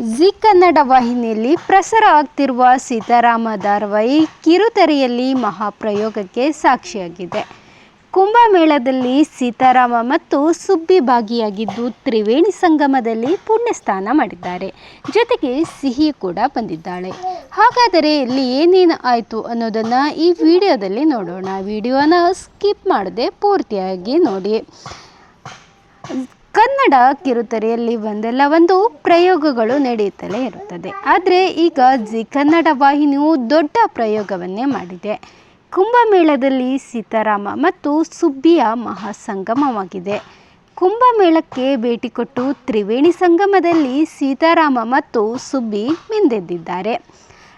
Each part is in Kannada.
ಜಿ ಕನ್ನಡ ವಾಹಿನಿಯಲ್ಲಿ ಪ್ರಸಾರ ಆಗ್ತಿರುವ ಸೀತಾರಾಮ ಧಾರಾವಾಹಿ ಕಿರುತೆರೆಯಲ್ಲಿ ಮಹಾಪ್ರಯೋಗಕ್ಕೆ ಸಾಕ್ಷಿಯಾಗಿದೆ. ಕುಂಭಮೇಳದಲ್ಲಿ ಸೀತಾರಾಮ ಮತ್ತು ಸುಬ್ಬಿ ಭಾಗಿಯಾಗಿದ್ದು ತ್ರಿವೇಣಿ ಸಂಗಮದಲ್ಲಿ ಪುಣ್ಯಸ್ನಾನ ಮಾಡಿದ್ದಾರೆ. ಜೊತೆಗೆ ಸಿಹಿ ಕೂಡ ಬಂದಿದ್ದಾಳೆ. ಹಾಗಾದರೆ ಇಲ್ಲಿ ಏನೇನು ಆಯಿತು ಅನ್ನೋದನ್ನು ಈ ವಿಡಿಯೋದಲ್ಲಿ ನೋಡೋಣ. ವಿಡಿಯೋನ ಸ್ಕಿಪ್ ಮಾಡದೆ ಪೂರ್ತಿಯಾಗಿ ನೋಡಿ. ಕನ್ನಡ ಕಿರುತೆರೆಯಲ್ಲಿ ಒಂದಲ್ಲ ಒಂದು ಪ್ರಯೋಗಗಳು ನಡೆಯುತ್ತಲೇ ಇರುತ್ತದೆ. ಆದರೆ ಈಗ ಜಿ ಕನ್ನಡ ವಾಹಿನಿಯು ದೊಡ್ಡ ಪ್ರಯೋಗವನ್ನೇ ಮಾಡಿದೆ. ಕುಂಭಮೇಳದಲ್ಲಿ ಸೀತಾರಾಮ ಮತ್ತು ಸುಬ್ಬಿಯ ಮಹಾಸಂಗಮವಾಗಿದೆ. ಕುಂಭಮೇಳಕ್ಕೆ ಭೇಟಿ ಕೊಟ್ಟು ತ್ರಿವೇಣಿ ಸಂಗಮದಲ್ಲಿ ಸೀತಾರಾಮ ಮತ್ತು ಸುಬ್ಬಿ ಮಿಂದೆದ್ದಿದ್ದಾರೆ.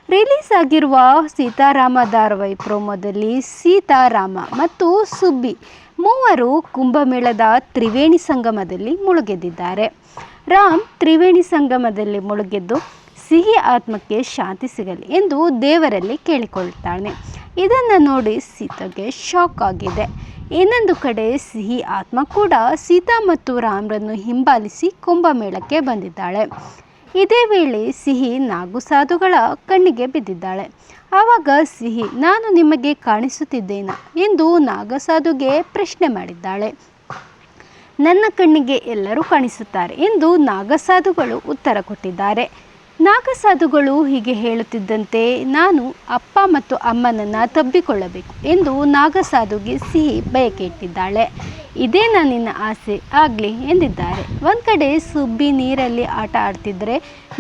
ರಿಲೀಸ್ ಆಗಿರುವ ಸೀತಾರಾಮ ಧಾರಾವಾಹಿ ಪ್ರೋಮೋದಲ್ಲಿ ಸೀತಾರಾಮ ಮತ್ತು ಸುಬ್ಬಿ ಮೂವರು ಕುಂಭಮೇಳದ ತ್ರಿವೇಣಿ ಸಂಗಮದಲ್ಲಿ ಮುಳುಗೆದ್ದಿದ್ದಾರೆ. ರಾಮ್ ತ್ರಿವೇಣಿ ಸಂಗಮದಲ್ಲಿ ಮುಳುಗೆದ್ದು ಸಿಹಿ ಆತ್ಮಕ್ಕೆ ಶಾಂತಿ ಸಿಗಲಿ ಎಂದು ದೇವರಲ್ಲಿ ಕೇಳಿಕೊಳ್ಳುತ್ತಾನೆ. ಇದನ್ನು ನೋಡಿ ಸೀತಾಗೆ ಶಾಕ್ ಆಗಿದೆ. ಇನ್ನೊಂದು ಕಡೆ ಸಿಹಿ ಆತ್ಮ ಕೂಡ ಸೀತಾ ಮತ್ತು ರಾಮ್ರನ್ನು ಹಿಂಬಾಲಿಸಿ ಕುಂಭಮೇಳಕ್ಕೆ ಬಂದಿದ್ದಾಳೆ. ಇದೇ ವೇಳೆ ಸಿಹಿ ನಾಗು ಸಾಧುಗಳ ಕಣ್ಣಿಗೆ ಬಿದ್ದಿದ್ದಾಳೆ. ಆವಾಗ ಸಿಹಿ, ನಾನು ನಿಮಗೆ ಕಾಣಿಸುತ್ತಿದ್ದೇನಾ? ಎಂದು ನಾಗಸಾಧುಗೆ ಪ್ರಶ್ನೆ ಮಾಡಿದ್ದಾಳೆ. ನನ್ನ ಕಣ್ಣಿಗೆ ಎಲ್ಲರೂ ಕಾಣಿಸುತ್ತಾರೆ ಎಂದು ನಾಗಸಾಧುಗಳು ಉತ್ತರ ಕೊಟ್ಟಿದ್ದಾರೆ. ನಾಗಸಾಧುಗಳು ಹೀಗೆ ಹೇಳುತ್ತಿದ್ದಂತೆ ನಾನು ಅಪ್ಪ ಮತ್ತು ಅಮ್ಮನನ್ನು ತಬ್ಬಿಕೊಳ್ಳಬೇಕು ಎಂದು ನಾಗಸಾಧುಗೆ ಸಿಹಿ ಬಯಕೆ ಇಟ್ಟಿದ್ದಾಳೆ ಇದೇನಾ ನಿನ್ನ ಆಸೆ ಆಗಲಿ ಎಂದಿದ್ದಾರೆ. ಒಂದು ಕಡೆ ಸುಬ್ಬಿ ನೀರಲ್ಲಿ ಆಟ ಆಡ್ತಿದ್ದರೆ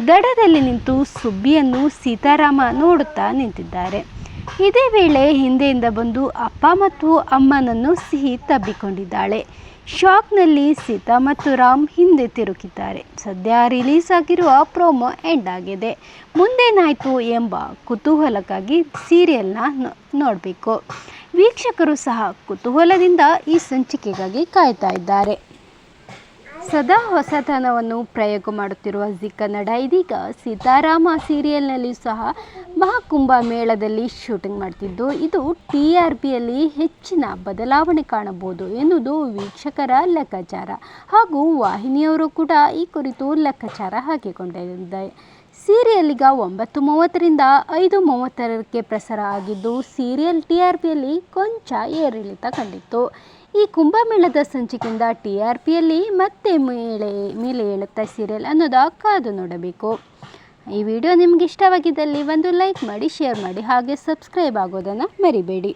ದಡದಲ್ಲಿ ನಿಂತು ಸುಬ್ಬಿಯನ್ನು ಸೀತಾರಾಮ ನೋಡುತ್ತಾ ನಿಂತಿದ್ದಾರೆ. ಇದೇ ವೇಳೆ ಹಿಂದೆಯಿಂದ ಬಂದು ಅಪ್ಪ ಮತ್ತು ಅಮ್ಮನನ್ನು ಸಿಹಿ ತಬ್ಬಿಕೊಂಡಿದ್ದಾಳೆ. ಶಾಕ್ನಲ್ಲಿ ಸೀತಾ ಮತ್ತು ರಾಮ್ ಹಿಂದೆ ತಿರುಗಿದ್ದಾರೆ. ಸದ್ಯ ರಿಲೀಸ್ ಆಗಿರುವ ಪ್ರೋಮೋ ಎಂಡ್ ಆಗಿದೆ. ಮುಂದೇನಾಯಿತು ಎಂಬ ಕುತೂಹಲಕ್ಕಾಗಿ ಸೀರಿಯಲ್ನ ನೋಡಬೇಕು. ವೀಕ್ಷಕರು ಸಹ ಕುತೂಹಲದಿಂದ ಈ ಸಂಚಿಕೆಗಾಗಿ ಕಾಯ್ತಾ ಇದ್ದಾರೆ. ಸದಾ ಹೊಸತನವನ್ನು ಪ್ರಯೋಗ ಮಾಡುತ್ತಿರುವ ಜಿ ಕನ್ನಡ ಇದೀಗ ಸೀತಾರಾಮ ಸೀರಿಯಲ್ನಲ್ಲಿ ಸಹ ಮಹಾಕುಂಭ ಮೇಳದಲ್ಲಿ ಶೂಟಿಂಗ್ ಮಾಡ್ತಿದ್ದು, ಇದು ಟಿ ಆರ್ ಪಿಯಲ್ಲಿ ಹೆಚ್ಚಿನ ಬದಲಾವಣೆ ಕಾಣಬಹುದು ಎನ್ನುವುದು ವೀಕ್ಷಕರ ಲೆಕ್ಕಾಚಾರ. ಹಾಗೂ ವಾಹಿನಿಯವರು ಕೂಡ ಈ ಕುರಿತು ಲೆಕ್ಕಾಚಾರ ಹಾಕಿಕೊಂಡಿದ್ದಾರೆ ಸೀರಿಯಲ್ ಈಗ ಒಂಬತ್ತು ಮೂವತ್ತರಿಂದ ಐದು ಮೂವತ್ತರಕ್ಕೆ ಪ್ರಸಾರ ಆಗಿದ್ದು, ಸೀರಿಯಲ್ ಟಿ ಆರ್ ಪಿಯಲ್ಲಿ ಕೊಂಚ ಏರಿಳಿತ ಕಂಡಿತ್ತು. ಈ ಕುಂಭಮೇಳದ ಸಂಚಿಕೆಯಿಂದ ಟಿ ಆರ್ ಪಿಯಲ್ಲಿ ಮತ್ತೆ ಮೇಲೆ ಮೇಲೆ ಏಳುತ್ತಾ ಸೀರಿಯಲ್ ಅನ್ನೋದು ಕಾದು ನೋಡಬೇಕು. ಈ ವಿಡಿಯೋ ನಿಮ್ಗೆ ಇಷ್ಟವಾಗಿದ್ದಲ್ಲಿ ಒಂದು ಲೈಕ್ ಮಾಡಿ, ಶೇರ್ ಮಾಡಿ ಹಾಗೆ ಸಬ್ಸ್ಕ್ರೈಬ್ ಆಗೋದನ್ನು ಮರಿಬೇಡಿ.